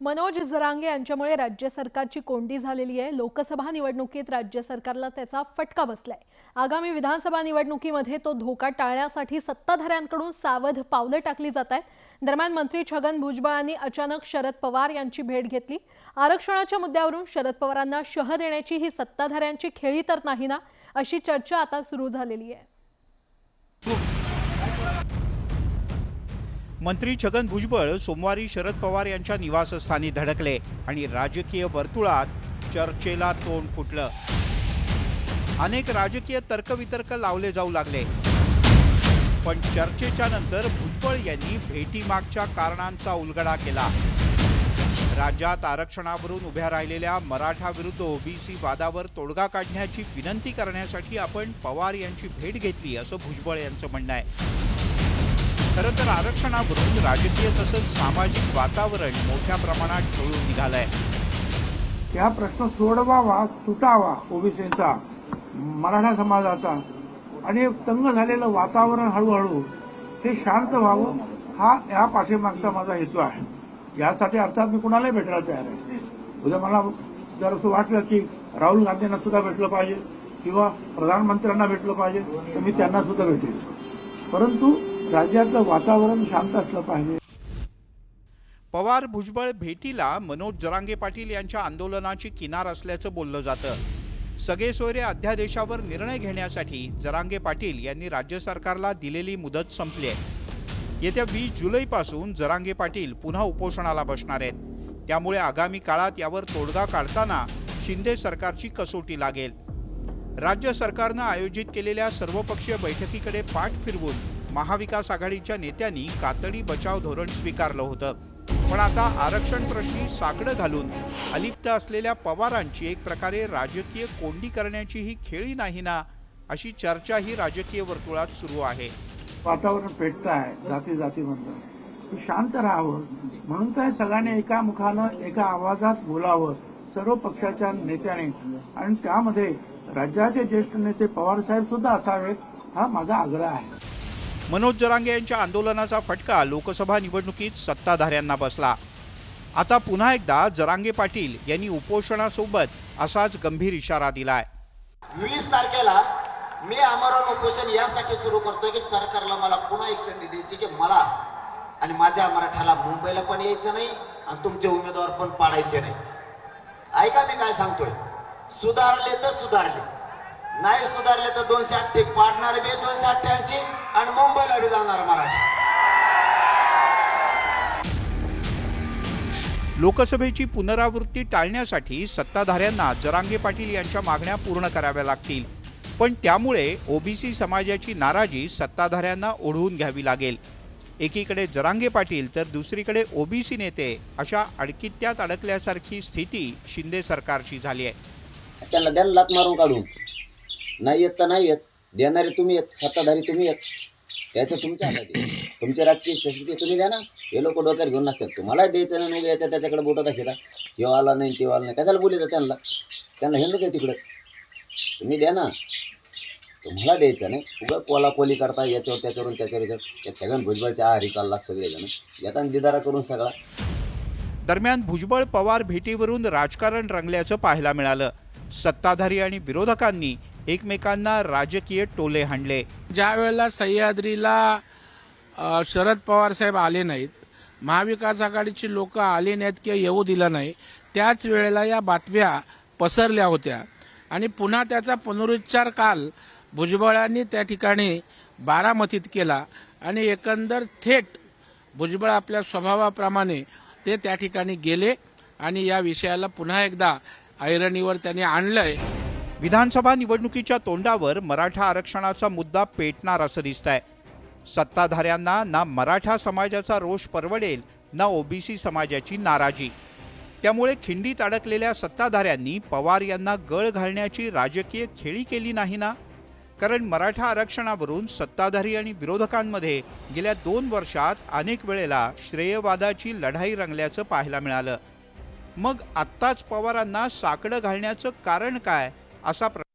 मनोज जरांगे यांच्यामुळे राज्य सरकारची कोंडी झालेली आहे. लोकसभा निवडणुकीत राज्य सरकारला त्याचा फटका बसलाय. आगामी विधानसभा निवडणुकीमध्ये तो धोका टाळण्यासाठी सत्ताधाऱ्यांकडून सावध पावलं टाकली जात आहेत. दरम्यान मंत्री छगन भुजबळांनी अचानक शरद पवार यांची भेट घेतली. आरक्षणाच्या मुद्द्यावरून शरद पवारांना शह देण्याची ही सत्ताधाऱ्यांची खेळी तर नाही ना अशी चर्चा आता सुरू झालेली आहे. मंत्री छगन भुजबळ सोमवारी शरद पवार यांच्या निवासस्थानी धडकले आणि राजकीय वर्तुळात चर्चेला तोंड फुटलं. अनेक राजकीय तर्कवितर्क लावले जाऊ लागले. पण चर्चेच्या नंतर भुजबळ यांनी भेटीमागच्या कारणांचा उलगडा केला. राज्यात आरक्षणावरून उभ्या राहिलेल्या मराठा विरुद्ध ओबीसी वादावर तोडगा काढण्याची विनंती करण्यासाठी आपण पवार यांची भेट घेतली असं भुजबळ यांचं म्हणणं आहे. खरं तर आरक्षणावरून राजकीय तसंच सामाजिक वातावरण मोठ्या प्रमाणात ढवळून निघालंय. हा प्रश्न सोडवावा सुटावा ओबीसीचा मराठा समाजाचा. आणि तंग झालेलं वातावरण हळूहळू हे शांत व्हावं हा या पाठीमागचा माझा हेतू आहे. यासाठी अर्थात मी कुणालाही भेटायला तयार आहे उद्या मला जर असं वाटलं की राहुल गांधींना सुद्धा भेटलं पाहिजे किंवा प्रधानमंत्र्यांना भेटलं पाहिजे तर मी त्यांना सुद्धा भेटेल. परंतु राज्यातलं वातावरण शांत असलं पाहिजे. पवार भुजबळ भेटीला मनोज जरांगे पाटील यांच्या आंदोलनाची किनार असल्याचं बोललं जातं. सगळे सोयरे अध्यादेशावर निर्णय घेण्यासाठी जरांगे पाटील यांनी राज्य सरकारला दिलेली मुदत संपली आहे. येत्या वीस जुलैपासून जरांगे पाटील पुन्हा उपोषणाला बसणार आहेत. त्यामुळे आगामी काळात यावर तोडगा काढताना शिंदे सरकारची कसोटी लागेल. राज्य सरकारनं आयोजित केलेल्या सर्वपक्षीय बैठकीकडे पाठ फिरवून महाविकास आघाडीच्या नेत्यांनी कातडी बचाव धोरण स्वीकारलं होतं. पण आता आरक्षण प्रश्नी साकडं घालून अलिप्त असलेल्या पवारांची एक प्रकारे राजकीय कोंडी करण्याची ही खेळी नाही ना अशी चर्चा ही राजकीय वर्तुळात सुरू आहे. वातावरण पेटतं आहे जाती जातीमधलं ते शांत राहावं. म्हणून तर सगळ्यांनी एका मुखानं एका आवाजात बोलावं सर्व पक्षाच्या नेत्याने. आणि त्यामध्ये राज्याचे ज्येष्ठ नेते पवार साहेब सुद्धा असावेत हा माझा आग्रह आहे. मनोज जरांगे यांच्या आंदोलनाचा फटका लोकसभा निवडणुकीत सत्ताधाऱ्यांना बसला. आता पुन्हा एकदा जरांगे पाटील यांनी उपोषणासोबत असाच गंभीर इशारा दिलाय. वीस तारखेला मी आमरण उपोषण यासाठी सुरू करतोय की सरकारला मला पुन्हा एक संधी द्यायची की मला आणि माझ्या मराठ्याला मुंबईला पण यायचं नाही आणि तुमचे उमेदवार पण पाडायचे नाही. ऐका मी काय सांगतोय. सुधारले तर सुधारले. नाही सुधारले तर दोनशे अठ्ठे पाडणार बी दोनशे अठ्ठ्याऐंशी आणि मुंबईला बी जाणार मराठी. लोकसभेची पुनरावृत्ती टाळण्यासाठी सत्ताधाऱ्यांना जरांगे पाटील यांच्या मागण्या पूर्ण कराव्या लागतील. पण त्यामुळे ओबीसी समाजाची नाराजी सत्ताधाऱ्यांना ओढवून घ्यावी लागेल. एकीकडे जरांगे पाटील तर दुसरीकडे ओबीसी नेते अशा अडकित्यात अडकल्यासारखी स्थिती शिंदे सरकारची झाली आहे. त्यांना द्या ना लात मारून काढून नाही येत तर नाही येत. देणारे तुम्ही येत सत्ताधारी तुम्ही येत. त्याचं तुमच्या हातात आहे तुमची राजकीय इच्छाशक्ती तुम्ही द्या ना. हे लोक डोक्यात घेऊन नसतात. तुम्हाला द्यायचं नाही मग याच्या त्याच्याकडे बोटं दाखिला हे आला नाही ते आला नाही. कशाला बोलायचं त्यांना? त्यांना हे नको तिकडं. तुम्ही द्या ना. तुम्हाला द्यायचं नाही. उगा कोला कोली करता याच्यावर त्याच्यावरून त्याच्यावर याच्यावर. त्या छगन भुजबळच्या आहारी चालला सगळेजण. येताना दिदारा करून सगळा. दरम्यान भुजबळ पवार भेटीवरून राजकारण रंगल्याचं पाहायला मिळालं. सत्ताधारी आणि विरोधकांनी एकमेकांना राजकीय टोले हाणले. ज्या वेळेला सह्याद्रीला शरद पवार साहेब आले नाहीत महाविकास आघाडीची लोक आले नाहीत किंवा येऊ दिलं नाही त्याच वेळेला या बातम्या पसरल्या होत्या. आणि पुन्हा त्याचा पुनरुच्चार काल भुजबळांनी त्या ठिकाणी बारामतीत केला आणि एकंदर थेट भुजबळ आपल्या स्वभावाप्रमाणे ते त्या ठिकाणी गेले आणि या विषयाला पुन्हा एकदा ऐरणीवर त्यांनी आणलंय. विधानसभा निवडणुकीच्या तोंडावर मराठा आरक्षणाचा मुद्दा पेटणार असं दिसतंय. सत्ताधाऱ्यांना ना मराठा समाजाचा रोष परवडेल ना ओबीसी समाजाची नाराजी. त्यामुळे खिंडीत अडकलेल्या सत्ताधाऱ्यांनी पवार यांना गळ घालण्याची राजकीय खेळी केली नाही ना? कारण मराठा आरक्षणावरून सत्ताधारी आणि विरोधकांमध्ये गेल्या दोन वर्षात अनेक वेळेला श्रेयवादाची लढाई रंगल्याचं पाहायला मिळालं. मग आत्ताच पवारांना साकडं घालण्याचं कारण काय? असा प्र